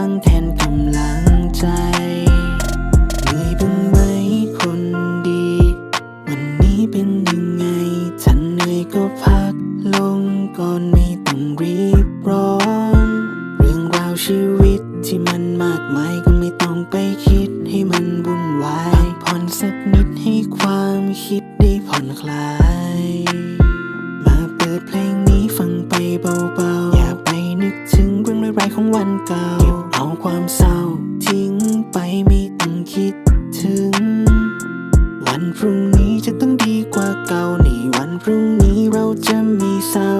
ฟังแทนกำลังใจเหนื่อยบ้างไหคนดี วันนี้เป็นยังไงฉันเหนื่อยก็พักลงก่อนไม่ต้องรีบร้อน เรื่องราวชีวิตที่มันมากมายก็ไม่ต้องไปคิดให้มันวุ่นวาผ่อนสันิดให้ความคิดได้ผ่อนคลาย มาเปิดเพลงนี้ฟังไปเบา ของวันเก่า เอาความเศร้าทิ้งไปไม่ต้องคิดถึง วันพรุ่งนี้จะต้องดีกว่าเก่า ในวันพรุ่งนี้เราจะมีเศร้า